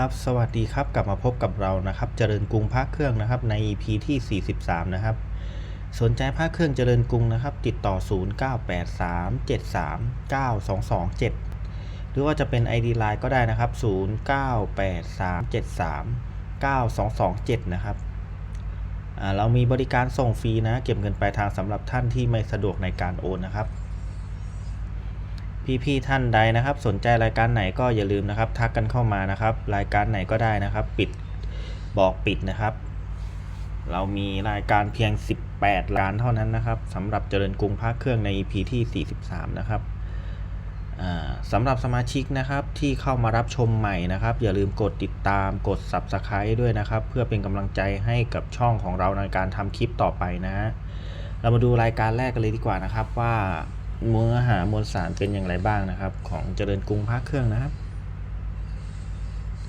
ครับสวัสดีครับกลับมาพบกับเรานะครับ เจริญกรุงพระเครื่องนะครับใน EP ที่ 43 นะครับ สนใจพระเครื่องเจริญกรุงนะครับ ติดต่อ 0983739227 หรือว่าจะเป็น ID Line ก็ได้นะครับ 0983739227 นะครับเรามีบริการส่งฟรีนะ เก็บเงินปลายทางสำหรับท่านที่ไม่สะดวกในการโอนนะครับ พี่ๆท่านใดนะครับ สนใจรายการไหนก็อย่าลืมนะครับ ทักกันเข้ามานะครับ รายการไหนก็ได้นะครับ ปิดบอกปิดนะครับ เรามีรายการเพียง 18ล้านเท่านั้นนะครับสำหรับเจริญกรุงภาคเครื่องใน EP ที่ 43 นะครับสำหรับสมาชิกนะครับที่เข้ามารับชมใหม่นะครับ อย่าลืมกดติดตามกด Subscribe ด้วยนะครับ เพื่อเป็นกำลังใจให้กับช่องของเราในการทำคลิปต่อไปนะ เรามาดูรายการแรกกันเลยดีกว่านะครับว่า เนื้อหามวลสารเป็นอย่างไรบ้างนะครับ ของเจริญกรุงภาคเครื่องนะครับ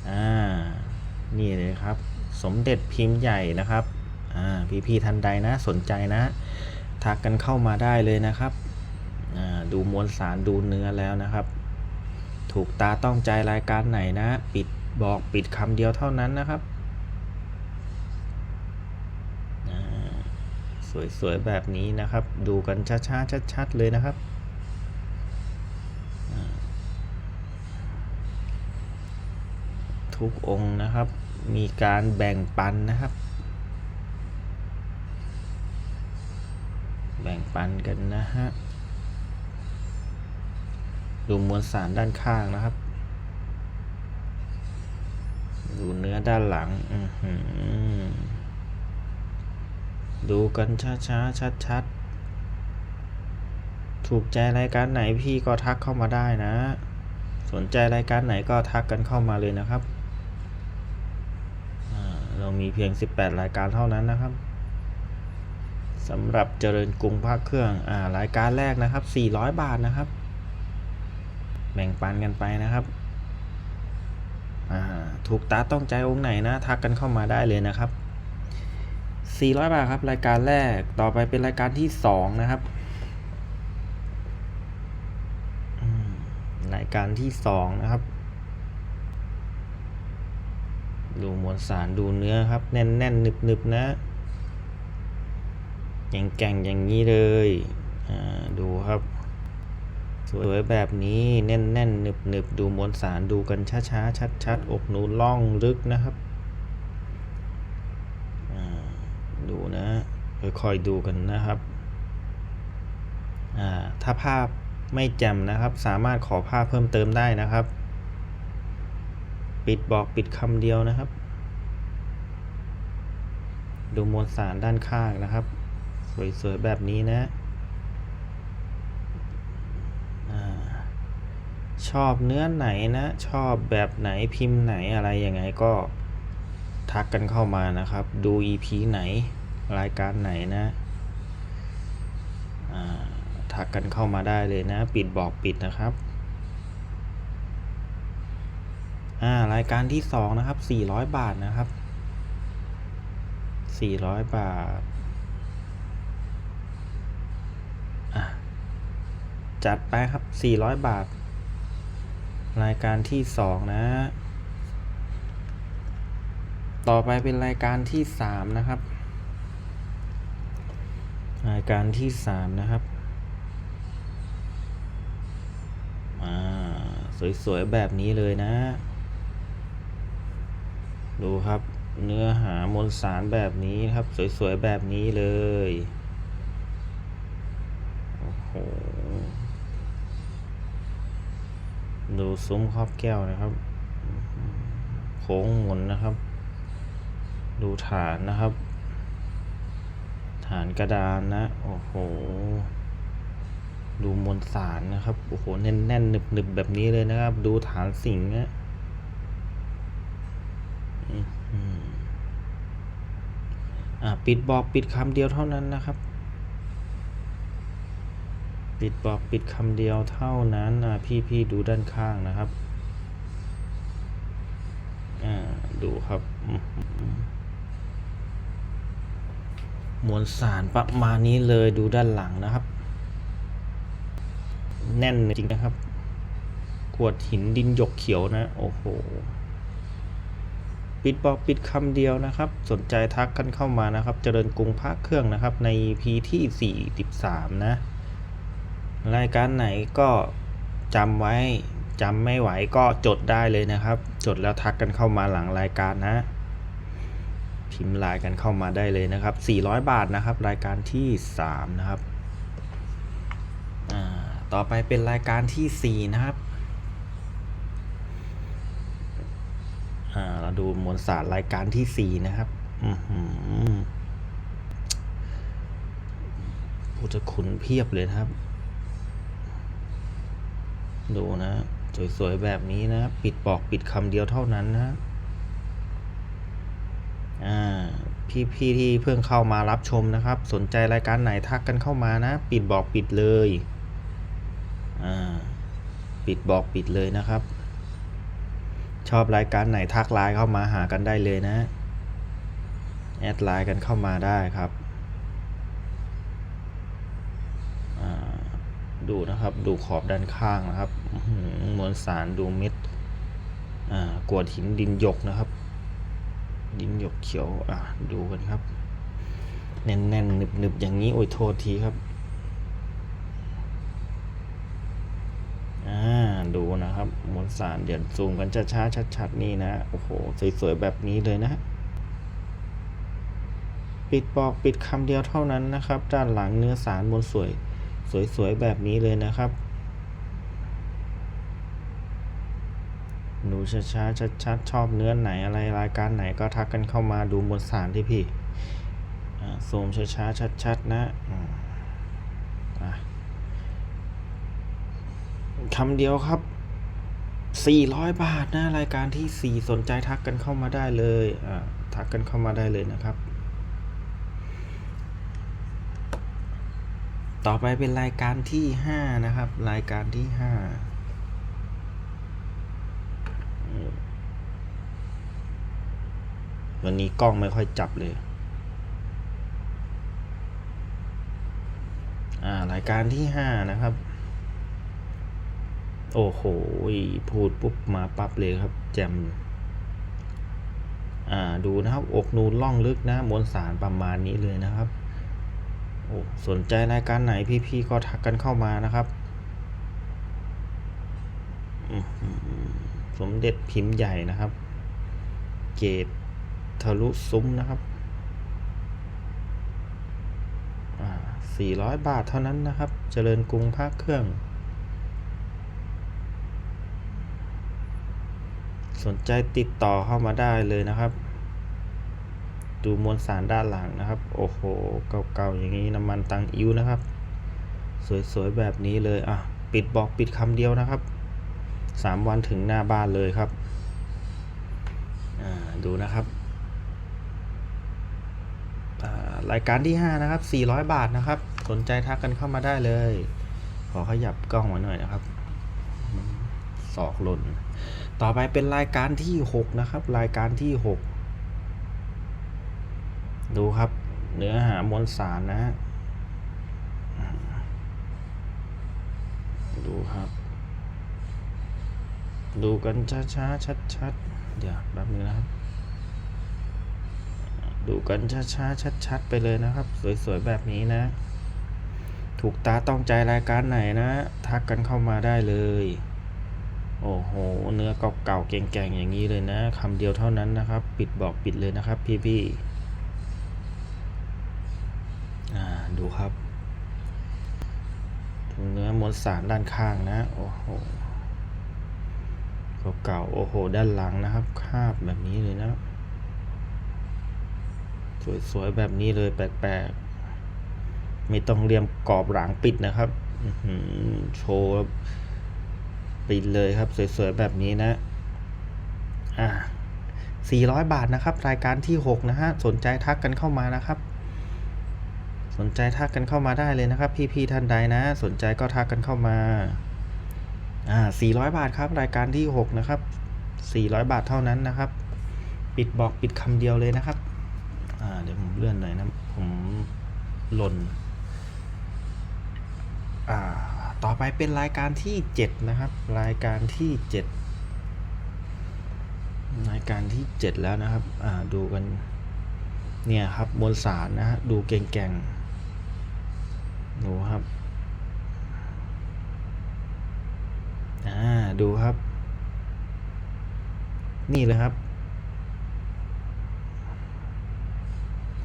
อ่า นี่เลยครับ สมเด็จพิมพ์ใหญ่นะครับ อ่า พี่ๆท่านใดนะสนใจนะ ทักกันเข้ามาได้เลยนะครับ อ่า ดูมวลสารดูเนื้อแล้วนะครับ ถูกตาต้องใจรายการไหนนะ ปิดบอกปิดคำเดียวเท่านั้นนะครับอ่า สวยๆแบบนี้นะครับ ดูกันช้าๆชัดๆเลยนะครับทุกองค์นะครับ มีการแบ่งปันนะครับ แบ่งปันกันนะฮะ ดูมวลสารด้านข้างนะครับ ดูเนื้อด้านหลัง อือหือ ดูกันช้าๆชัดๆ ถูกใจรายการไหนพี่ก็ทักเข้ามาได้นะ สนใจรายการไหนก็ทักกันเข้ามาเลยนะครับ เรามีเพียง 18 รายการเท่านั้นนะครับสำหรับเจริญกรุงภาคเครื่องอ่ารายการแรกนะครับ 400 บาทนะครับ แบ่งปันกันไปนะครับอ่าถูกตาต้องใจองค์ไหนนะ ทักกันเข้ามาได้เลยนะครับ 400 บาทครับ รายการแรกต่อไปเป็นรายการที่ 2 นะครับรายการที่ 2 นะครับ ดูมวลสารดูเนื้อครับ แน่นแน่นหนึบนึบๆนะอย่างแก่งอย่างนี้เลยอ่าดูครับ สวยแบบนี้แน่นแน่นหนึบหนึบดูมวลสารดูกันช้าช้าชัดชัดๆอกหนูล่องลึกนะครับอ่าดูนะ คอยดูกันนะครับ ถ้าภาพไม่แจ่มนะครับ สามารถขอภาพเพิ่มเติมได้นะครับ ปิดบอกปิดคำเดียวนะครับ ดูมวลสารด้านข้างนะครับ สวยๆแบบนี้นะชอบเนื้อไหนนะ ชอบแบบไหนพิมพ์ไหนอะไรยังไงก็ทักกันเข้ามานะครับ ดู EP ไหน รายการไหนนะทักกันเข้ามาได้เลยนะ ปิดบอกปิดนะครับอ่ารายการที่สองนะครับ400บาทนะครับ400บาทอะจัดไปครับ400บาท รายการที่2นะ ต่อไปเป็นรายการที่3นะครับ รายการที่3นะครับอ่าสวยๆ แบบนี้เลยนะ ดูครับเนื้อหามวลสารแบบนี้ครับ สวยๆ แบบนี้เลย โอ้โห ดูซุ้มครอบแก้วนะครับ โค้งหมุนนะครับ ดูฐานนะครับ ฐานกระดานนะ โอ้โห ดูมวลสารนะครับ โอ้โห แน่นๆหนึบๆ แบบนี้เลยนะครับ ดูฐานสิงห์นะอื้อหืออ่าปิดบอกปิดคำเดียวเท่านั้นนะครับ ปิดบอกปิดคำเดียวเท่านั้นอะพี่พี่ดูด้านข้างนะครับ อ่า ดูครับอื้อหือ มวลสารประมาณนี้เลยดูด้านหลังนะครับ แน่นจริงนะครับกวดหินดินหยกเขียวนะ โอ้โห ปิดบอกปิดคำเดียวนะครับ สนใจทักกันเข้ามานะครับ เจริญกรุงพระเครื่องนะครับ ใน EP ที่43นะ รายการไหนก็จำไว้จำไม่ไหวก็จดได้เลยนะครับ จดแล้วทักกันเข้ามาหลังรายการนะ พิมพ์ไลน์กันเข้ามาได้เลยนะครับ 400 บาทนะครับ รายการที่ 3 นะครับ ต่อไปเป็นรายการทีสี่4 นะครับเราดูมวลสารรายการที่สี่นะครับอือหือพุทธคุณเพียบเลยนะครับ ดูนะ สวยๆ แบบนี้นะ ปิดบอกปิดคำเดียวเท่านั้นนะ พี่ๆที่เพิ่งเข้ามารับชมนะครับ สนใจรายการไหนทักกันเข้ามานะ ปิดบอกปิดเลยปิดบอกปิดเลยนะครับ ชอบรายการไหนทักไลน์เข้ามาหากันได้เลยนะ แอดไลน์กันเข้ามาได้ครับดูนะครับดูขอบด้านข้างนะครับมวลสารดูเม็ดกวดหินดินหยกนะครับ ดินหยกเขียว อะ ดูกันครับ แน่นๆหนึบๆ อย่างนี้ โอ้ยโทษทีครับ อ่า ดูนะครับมวลสารเดี๋ยวซูมกันช้าๆชัดๆ นี่นะ โอ้โห สวยๆ แบบนี้เลยนะ ปิดบอกปิดคำเดียวเท่านั้นนะครับ ด้านหลังเนื้อสารมวลสวย สวยๆ แบบนี้เลยนะครับ ดูช้าๆชัดๆชอบเนื้อไหนอะไรรายการไหนก็ทักกันเข้ามาดูมวลสารที่พี่ซูมช้าๆชัดๆนะะคำเดียวครับ 400 บาทนะรายการที่ 4 สนใจทักกันเข้ามาได้เลยทักกันเข้ามาได้เลยนะครับ ต่อไปเป็นรายการที่ 5 นะครับ รายการที่ 5 วันนี้กล้องไม่ค่อยจับเลย อ่ารายการที่ห้านะครับ โอ้โห พูดปุ๊บมาปั๊บเลยครับ แจมอ่าดูนะครับ อกนูนล่องลึกนะมวลสารประมาณนี้เลยนะครับโอ้สนใจรายการไหนพี่ๆก็ทักกันเข้ามานะครับสมเด็จพิมพ์ใหญ่นะครับ เกรด ทะลุซุ้มนะครับ400 บาทเท่านั้นนะครับ เจริญกรุงภาคเครื่อง สนใจติดต่อเข้ามาได้เลยนะครับ ดูมวลสารด้านหลังนะครับ โอ้โห เก่าๆ อย่างนี้น้ำมันตังอิ้วนะครับ สวยๆ แบบนี้เลย อะ ปิดบอกปิดคำเดียวนะครับ 3 วันถึงหน้าบ้านเลยครับ อ่า ดูนะครับ อ่า รายการที่ 5 นะครับ 400 บาทนะครับ สนใจทักกันเข้ามาได้เลย ขอขยับกล้องมาหน่อยนะครับอืมศอกหล่น ต่อไปเป็นรายการที่ 6 นะครับ รายการที่ 6 ดูครับ เนื้อหามวลสารนะฮะดูครับ ดูกันช้าๆชัดๆเดี๋ยวแป๊บนึงนะครับ ดูกันช้าๆชัดๆไปเลยนะครับ สวยๆแบบนี้นะ ถูกตาต้องใจรายการไหนนะ ทักกันเข้ามาได้เลย โอ้โห เนื้อเก่าๆแก่งๆอย่างนี้เลยนะคำเดียวเท่านั้นนะครับ ปิดบอกปิดเลยนะครับ พี่ๆอ่ดูครับเนื้อมวลสารด้านข้างนะ โอ้โหเก่าๆโอ้โห ด้านหลังนะครับ คาบแบบนี้เลยนะ สวยๆแบบนี้เลยแปลกๆไม่ต้องเรียมกรอบหลังปิดนะครับโชว์ปิดเลยครับ สวยๆแบบนี้นะ อ่า400 บาทนะครับ รายการที่ 6 นะฮะ สนใจทักกันเข้ามานะครับ สนใจทักกันเข้ามาได้เลยนะครับ พี่ๆท่านใดนะ สนใจก็ทักกันเข้ามาอ่า400 บาทครับ รายการที่ 6 นะครับ 400 บาทเท่านั้นนะครับ ปิดบอกปิดคำเดียวเลยนะครับ อ่า เดี๋ยวผมเลื่อนหน่อยนะ ผมหล่น อ่า ต่อไปเป็นรายการที่7นะครับ รายการที่7รายายการที่เจ็ดแล้วนะครับ อ่า ดูกัน เนี่ยครับมวลสารนะฮะ ดูเก่งๆดูครับ อ่า ดูครับ นี่เลยครับ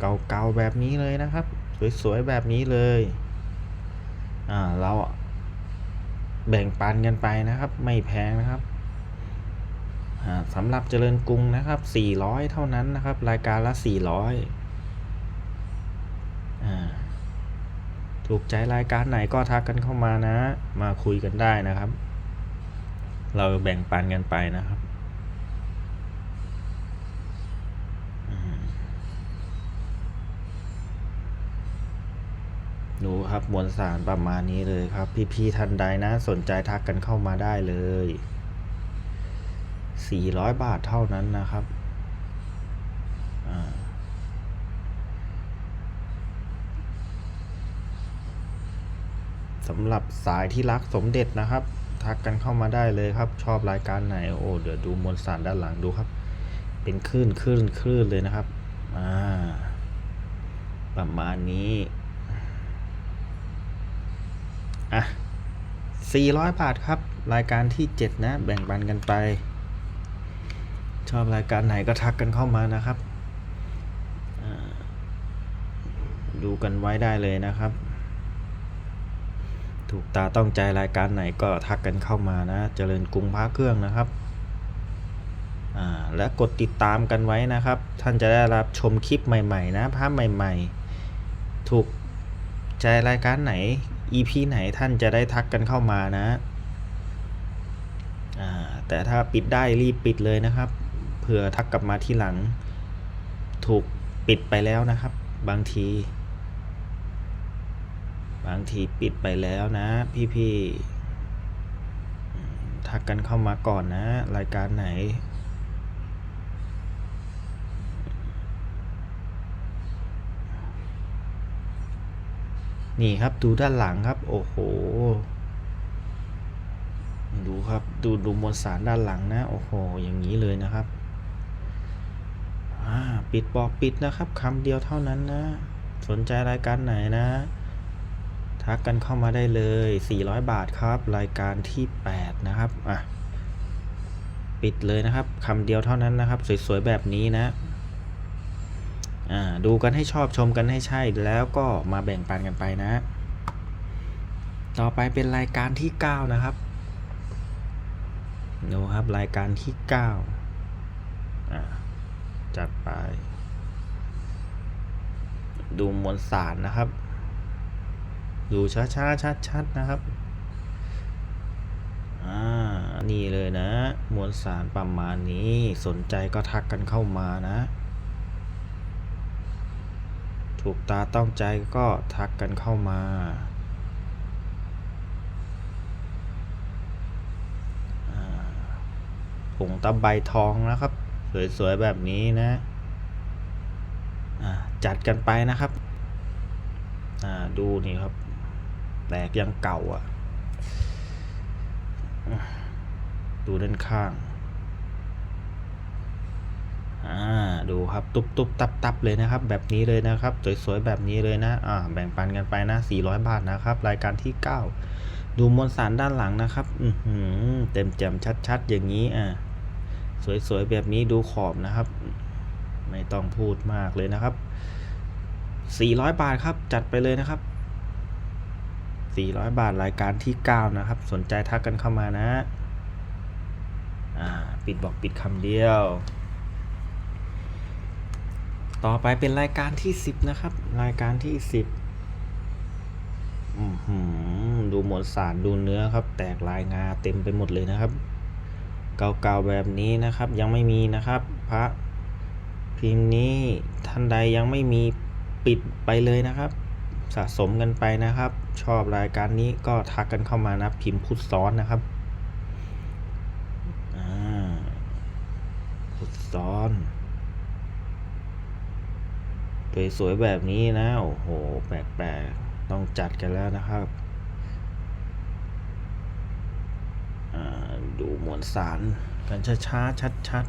เก่าๆแบบนี้เลยนะครับ สวยๆแบบนี้เลย อ่าเราแบ่งปันกันไปนะครับ ไม่แพงนะครับอ่าสำหรับเจริญกรุงนะครับ 400 เท่านั้นนะครับ รายการละ 400อ่าถูกใจรายการไหนก็ทักกันเข้ามานะ มาคุยกันได้นะครับ เราแบ่งปันกันไปนะครับอืมดู ครับมวลสารประมาณนี้เลยครับ พี่ๆท่านใดนะสนใจทักกันเข้ามาได้เลย 400 บาทเท่านั้นนะครับสำหรับสายที่รักสมเด็จนะครับ ทักกันเข้ามาได้เลยครับ ชอบรายการไหนโอ้เดี๋ยวดูมวลสารด้านหลังดูครับ เป็นคลื่นคลื่นคลื่นเลยนะครับ อ่า ประมาณนี้ อะ400 บาทครับ รายการที่ 7 นะ แบ่งปันกันไป ชอบรายการไหนก็ทักกันเข้ามานะครับ ดูกันไว้ได้เลยนะครับ ถูกตาต้องใจรายการไหนก็ทักกันเข้ามานะ เจริญกรุงพระเครื่องนะครับอ่าและกดติดตามกันไว้นะครับ ท่านจะได้รับชมคลิปใหม่ ๆ นะภาพใหม่ ๆ ถูกใจรายการไหน EP ไหนท่านจะได้ทักกันเข้ามานะอ่าแต่ถ้าปิดได้รีบปิดเลยนะครับ เผื่อทักกลับมาที่หลัง ถูกปิดไปแล้วนะครับ บางที บางทีปิดไปแล้วนะ พี่ๆทักกันเข้ามาก่อนนะ รายการไหน นี่ครับดูด้านหลังครับ โอ้โห ดูครับดูดูมวลสารด้านหลังนะ โอ้โห อย่างนี้เลยนะครับปิดบอกปิดนะครับคำเดียวเท่านั้นนะ สนใจรายการไหนนะ ทักกันเข้ามาได้เลย 400 บาทครับ รายการที่ 8 นะครับอะปิดเลยนะครับคำเดียวเท่านั้นนะครับ สวยๆแบบนี้นะ ดูกันให้ชอบชมกันให้ใช่แล้วก็มาแบ่งปันกันไปนะ ต่อไปเป็นรายการที่ 9 นะครับดูครับรายการที่9อ่าจัดไป ดูมวลสารนะครับ ดูช้าช้าชัดชัดนะครับอ่านี่เลยนะ มวลสารประมาณนี้สนใจก็ทักกันเข้ามานะ ถูกตาต้องใจก็ทักกันเข้ามา ผงตะไบทองนะครับ สวยๆแบบนี้นะจัดกันไปนะครับดูนี่ครับแตกยังเก่าอะอะ ดูด้านข้าง อ่าดูครับตุบตุบตับตับเลยนะครับ แบบนี้เลยนะครับ สวยๆแบบนี้เลยนะอ่าแบ่งปันกันไปนะ 400 บาทนะครับ รายการที่ 9 ดูมวลสารด้านหลังนะครับอือหือเต็มแจ่มชัด ๆ อย่างนี้อ่าสวยๆแบบนี้ดูขอบนะครับ ไม่ต้องพูดมากเลยนะครับ 400 บาทครับจัดไปเลยนะครับ 400 บาทรายการที่ 9 นะครับ สนใจทักกันเข้ามานะ อ่า ปิดบอกปิดคำเดียว ต่อไปเป็นรายการที่10นะครับ รายการที่10อือหือดูมวลสารดูเนื้อครับ แตกลายงาเต็มไปหมดเลยนะครับ เก่าๆแบบนี้นะครับ ยังไม่มีนะครับ พระพิมพ์นี้ท่านใดยังไม่มีปิดไปเลยนะครับ สะสมกันไปนะครับ ชอบรายการนี้ก็ทักกันเข้ามานะพิมพ์พุทธซ้อนนะครับอ่าพุทธซ้อน สวยๆแบบนี้นะ โอ้โห แปลกๆ ต้องจัดกันแล้วนะครับ ดูมวลสารกันช้าๆ ชัด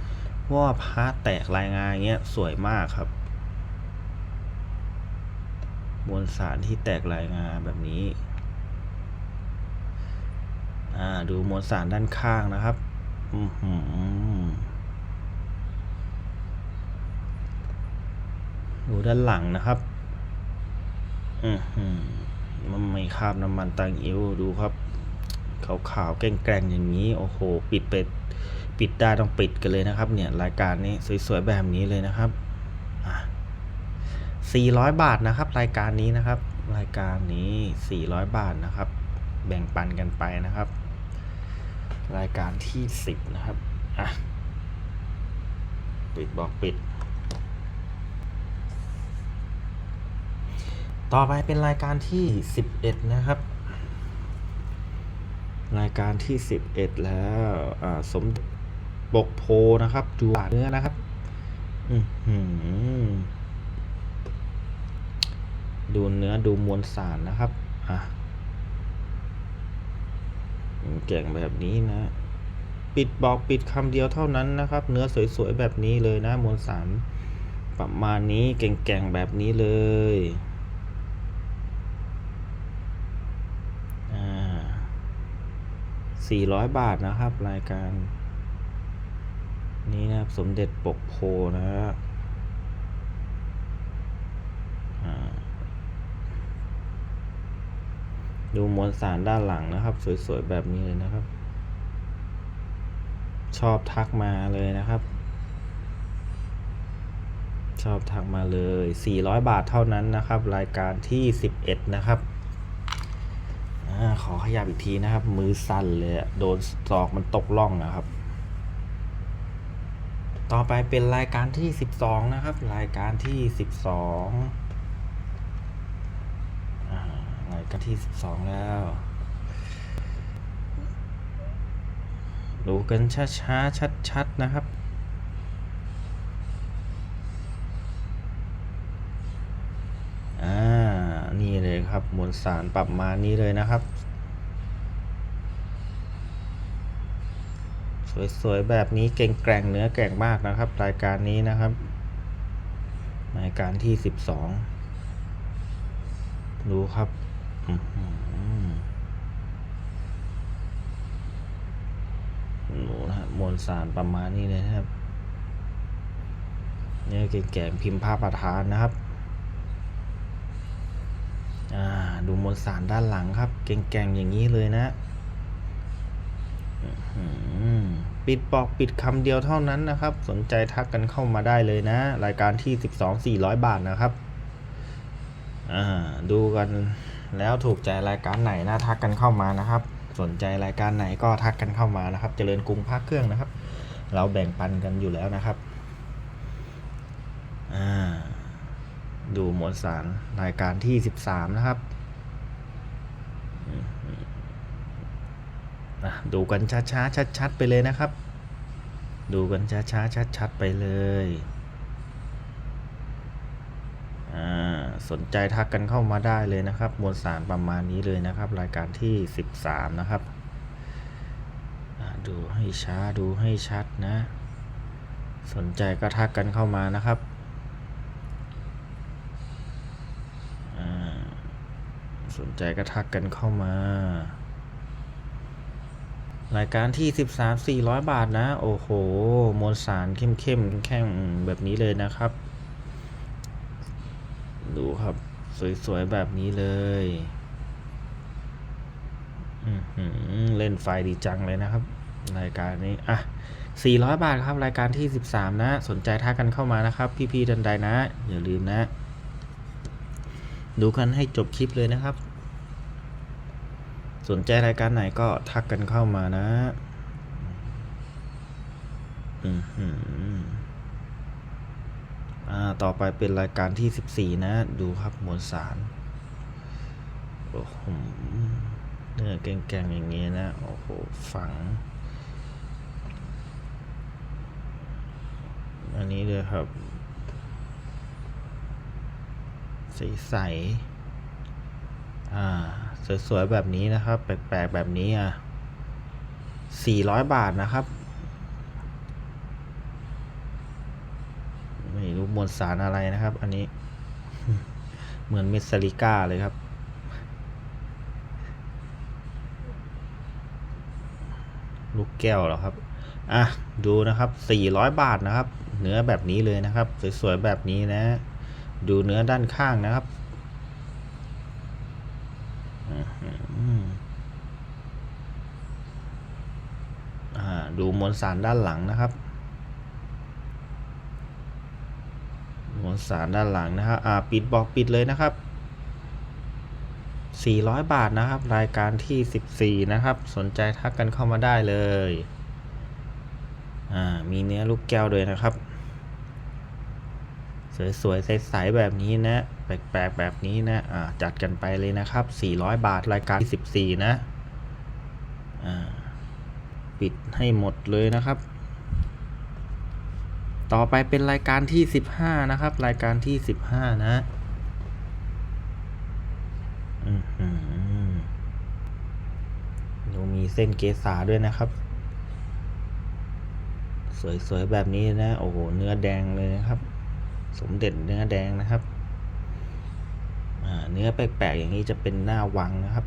ๆ ว่าพระแตกรายงานเงี้ยสวยมากครับ มวลสารที่แตกรายงานแบบนี้ ดูมวลสารด้านข้างนะครับ อือหือ ดูด้านหลังนะครับ อือหือมันไม่คาบน้ำมันตังอิ้วดูครับ ขาวๆแกร่งๆอย่างนี้ โอ้โห ปิดไปปิดได้ต้องปิดกันเลยนะครับ เนี่ยรายการนี้สวยๆแบบนี้เลยนะครับอะ400 บาทนะครับ รายการนี้นะครับ รายการนี้ 400 บาทนะครับ แบ่งปันกันไปนะครับ รายการที่ 10 นะครับอะปิดบอกปิด ต่อไปเป็นรายการที่ 11 นะครับ รายการที่ 11 แล้วอ่าสมบกโพนะครับจูเนื้อนะครับดูเนื้อดูมวลสารนะครับอะแก่งแบบนี้นะ ปิดบอกปิดคำเดียวเท่านั้นนะครับ เนื้อสวยๆแบบนี้เลยนะ มวลสารประมาณนี้แก่งๆแบบนี้เลย อ่า 400 บาทนะครับ รายการ นี้นะครับ สมเด็จปกโพนะฮะดูมวลสารด้านหลังนะครับ สวยๆ แบบนี้เลยนะครับ ชอบทักมาเลยนะครับ ชอบทักมาเลย 400 บาทเท่านั้นนะครับ รายการที่ 11 นะครับ ขอขยับอีกทีนะครับ มือสั่นเลยโดนศอกมันตกล่องนะครับ ต่อไปเป็นรายการที่12นะครับ รายการที่12อ่ารายการที่12แล้วดูกันช้าๆชัดๆนะครับ อ่า ครับ มวลสารปรับมานี้เลยนะครับ สวยๆ แบบนี้เก่งแกร่งเนื้อแกร่งมากนะครับ รายการนี้นะครับรายการที่สิบสองดูครับหือดูนะมวลสารประมาณนี้เลยนะครับเนื้อแก่งพิมพ์ภาพประธานนะครับ อ่า ดูมวลสารด้านหลังครับเก่งๆอย่างนี้เลยนะปิดบอกปิดคำเดียวเท่านั้นนะครับ สนใจทักกันเข้ามาได้เลยนะ รายการที่ 12 400 บาทนะครับดูกันแล้วถูกใจรายการไหนนะทักกันเข้ามานะครับ สนใจรายการไหนก็ทักกันเข้ามานะครับ เจริญกรุงพักเครื่องนะครับ เราแบ่งปันกันอยู่แล้วนะครับดูมวลสารรายการที่ 13 นะครับ อะดูกันช้าๆชัดๆไปเลยนะครับ ดูกันช้าๆชัดๆไปเลยอ่าสนใจทักกันเข้ามาได้เลยนะครับ มวลสารประมาณนี้เลยนะครับ รายการที่ 13 นะครับ ดูให้ช้าดูให้ชัดนะ สนใจก็ทักกันเข้ามานะครับอ่าสนใจก็ทักกันเข้ามา รายการที่ 13 400 บาทนะ โอ้โห มวลสารเข้มเข้มๆแข็งแบบนี้เลยนะครับ ดูครับ สวย ๆ แบบนี้เลยอื้อหือเล่นไฟดีจังเลยนะครับ รายการนี้ อะ 400 บาทครับ รายการที่ 13 นะ สนใจทักกันเข้ามานะครับ พี่ๆดันใดนะ อย่าลืมนะ ดูกันให้จบคลิปเลยนะครับ สนใจรายการไหนก็ทักกันเข้ามานะอือหืออ่า ต่อไปเป็นรายการที่14นะ ดูครับมวลสารโอ้โหเนื้อแกงๆอย่างนี้นะ โอ้โห ฝัง อันนี้เลยครับ ใส ๆ อ่า สวยๆแบบนี้นะครับ แปลกๆแบบนี้อะ400บาทนะครับ ไม่รู้มวลสารอะไรนะครับ อันนี้ เหมือนเมสซาริก้าเลยครับลูกแก้วเหรอครับ อะ ดูนะครับ 400 บาทนะครับ เนื้อแบบนี้เลยนะครับ สวยๆ แบบนี้นะ ดูเนื้อด้านข้างนะครับอื้อหืออ่า ดูมวลสารด้านหลังนะครับ มวลสารด้านหลังนะครับอ่าปิดบอกปิดเลยนะครับ 400 บาทนะครับ รายการที่ 14 นะครับ สนใจทักกันเข้ามาได้เลยอ่ามีเนื้อลูกแก้วด้วยนะครับ สวยๆใสๆแบบนี้นะ แปลกๆแบบนี้นะอ่าจัดกันไปเลยนะครับ 400 บาทรายการที่ 14 นะอ่า ปิดให้หมดเลยนะครับ ต่อไปเป็นรายการที่ 15 นะครับ รายการที่ 15 นะอือหือดูมีเส้นเกษาด้วยนะครับ สวยๆ แบบนี้นะ โอ้โห เนื้อแดงเลยนะครับ สมเด็จเนื้อแดงนะครับเนื้อแปลกๆ อย่างนี้จะเป็นหน้าวังนะครับ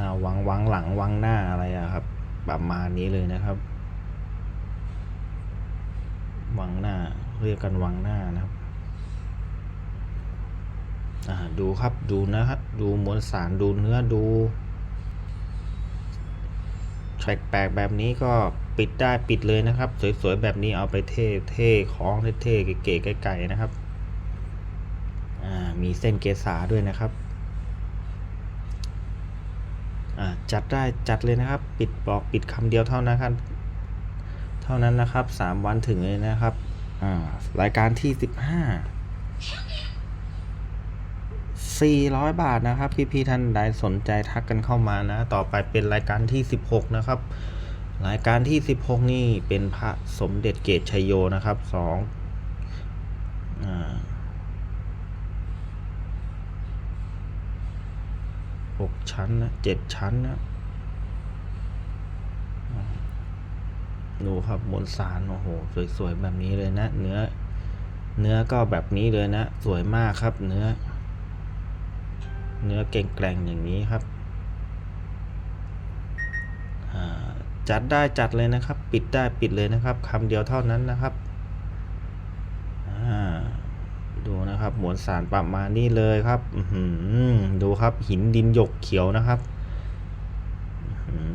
น้าวังวังหลังวังหน้าอะไรอะครับ ประมาณนี้เลยนะครับ วังหน้า เรียกกันวังหน้านะครับดูครับดูนะครับดูมวลสารดูเนื้อดูแปลกๆแบบนี้ก็ปิดได้ปิดเลยนะครับ สวยๆแบบนี้เอาไปเท่เท่ของเท่ๆเก๋ๆไก่ๆนะครับมีเส้นเกษาด้วยนะครับ อ่า จัดได้จัดเลยนะครับ ปิดบอกปิดคำเดียวเท่านั้นครับเท่านั้นนะครับสามวันถึงเลยนะครับอ่ารายการที่สิบห้า400 บาทนะครับ พี่ๆท่านใดสนใจทักกันเข้ามานะ ต่อไปเป็นรายการที่ 16 นะครับ รายการที่ 16 นี่เป็นพระสมเด็จเกตชัยโยนะครับสองอ่า หกชั้นนะเจ็ดชั้นนะดูครับมวลสารโอ้โห สวยๆแบบนี้เลยนะ เนื้อ เนื้อก็แบบนี้เลยนะ สวยมากครับ เนื้อ เนื้อเก่งแกร่งอย่างนี้ครับจัดได้จัดเลยนะครับ ปิดได้ปิดเลยนะครับคำเดียวเท่านั้นนะครับอ่าดู นะครับหมวลสารประมาณนี้เลยครับดูครับหินดินหยกเขียวนะครับ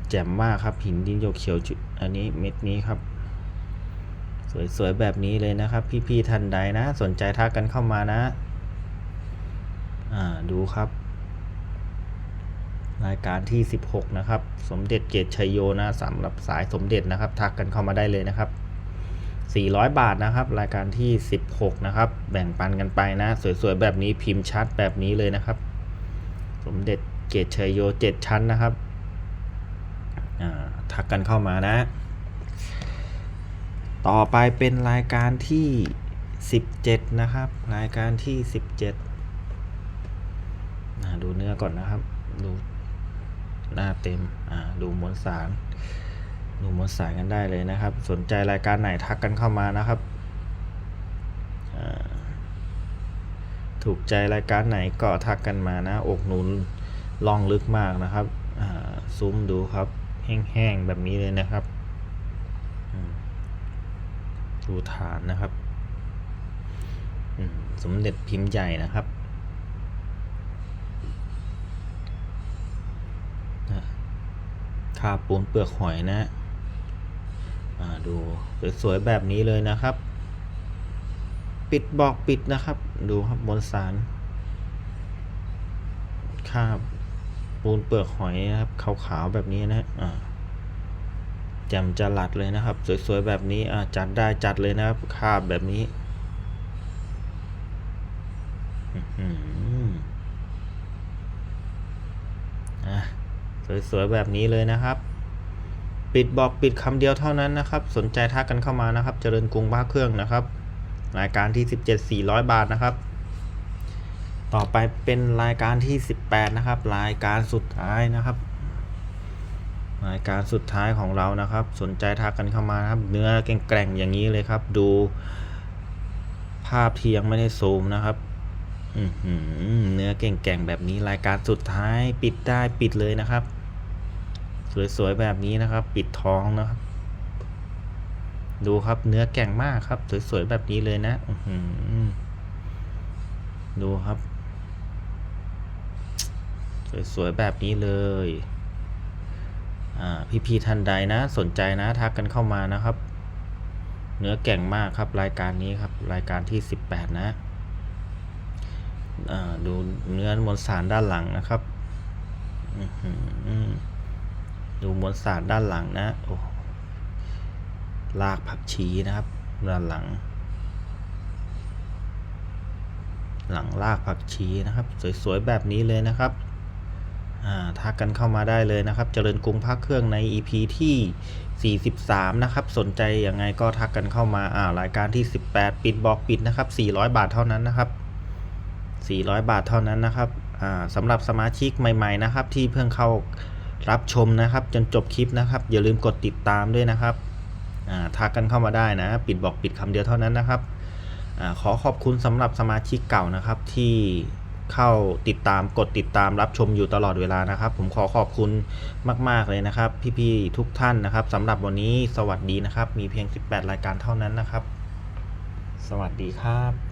แจ่มมากครับ หินดินหยกเขียวอันนี้เม็ดนี้ครับ สวยๆแบบนี้เลยนะครับ พี่ๆท่านใดนะ สนใจทักกันเข้ามานะอ่าดูครับ รายการที่ 16 นะครับ สมเด็จเกตชัยโยนะสำหรับสายสมเด็จนะครับ ทักกันเข้ามาได้เลยนะครับ 400 บาทนะครับ รายการที่ 16 นะครับ แบ่งปันกันไปนะ สวยๆ แบบนี้พิมพ์ชัดแบบนี้เลยนะครับ สมเด็จเกตชัยโย 7 ชั้นนะครับอ่าทักกันเข้ามานะ ต่อไปเป็นรายการที่ 17 นะครับ รายการที่ 17อ่าดูเนื้อก่อนนะครับ ดูหน้าเต็มอ่าดูมวลสาร ดูมวลสารกันได้เลยนะครับ สนใจรายการไหนทักกันเข้ามานะครับ ถูกใจรายการไหนก็ทักกันมานะอกหนุนล่องลึกมากนะครับซุ้มดูครับ แห้งๆแบบนี้เลยนะครับดูฐานนะครับสมเด็จพิมพ์ใหญ่นะครับคาปูนเปลือกหอยนะ ดูสวยๆแบบนี้เลยนะครับ ปิดบอกปิดนะครับ ดูครับบนสารคาบปูนเปลือกหอยนะครับขาวๆแบบนี้นะอ่าแจ่มจรัดเลยนะครับ สวยๆแบบนี้อ่าจัดได้จัดเลยนะครับคาบแบบนี้อื้อหืออะสวยๆแบบนี้เลยนะครับ ปิดบอกปิดคำเดียวเท่านั้นนะครับ สนใจทักกันเข้ามานะครับ เจริญกรุงบ้าเครื่องนะครับ รายการที่ 17 400 บาทนะครับ ต่อไปเป็นรายการที่ 18 นะครับ รายการสุดท้ายนะครับ รายการสุดท้ายของเรานะครับ สนใจทักกันเข้ามานะครับ เนื้อแกร่งๆอย่างนี้เลยครับ ดู ภาพที่ยังไม่ได้ซูมนะครับอือหือเนื้อเก่งๆแบบนี้รายการสุดท้ายปิดได้ปิดเลยนะครับ สวยๆแบบนี้นะครับ ปิดท้องนะครับ ดูครับเนื้อแก่งมากครับ สวยๆแบบนี้เลยนะดูครับ สวยๆแบบนี้เลยอ่าพี่ๆท่านใดนะ สนใจนะทักกันเข้ามานะครับ เนื้อแก่งมากครับ รายการนี้ครับ รายการที่ 18 นะอ่าดูเนื้อมวลสารด้านหลังนะครับ อื้อหือ ดูมวลสารด้านหลังนะโอ้ลากผักชีนะครับด้านหลัง หลังลากผักชีนะครับ สวยๆแบบนี้เลยนะครับอ่าทักกันเข้ามาได้เลยนะครับ เจริญกรุงพักเครื่องใน EP ที่ 43 นะครับ สนใจยังไงก็ทักกันเข้ามาอ่ารายการที่ 18 ปิดบอกปิดนะครับ 400 บาทเท่านั้นนะครับ 400 บาทเท่านั้นนะครับอ่าสำหรับสมาชิกใหม่ ๆ นะครับ ที่เพิ่งเข้า รับชมนะครับ จนจบคลิปนะครับ อย่าลืมกดติดตามด้วยนะครับทักกันเข้ามาได้นะ ปิดบอกปิดคำเดียวเท่านั้นนะครับอขอขอบคุณสำหรับสมาชิกเก่านะครับ ที่เข้าติดตามกดติดตามรับชมอยู่ตลอดเวลานะครับ ผมขอขอบคุณมาก ๆ เลยนะครับ พี่ ๆ ทุกท่านนะครับสำหรับวันนี้สวัสดีนะครับ มีเพียง 18 รายการเท่านั้นนะครับ สวัสดีครับ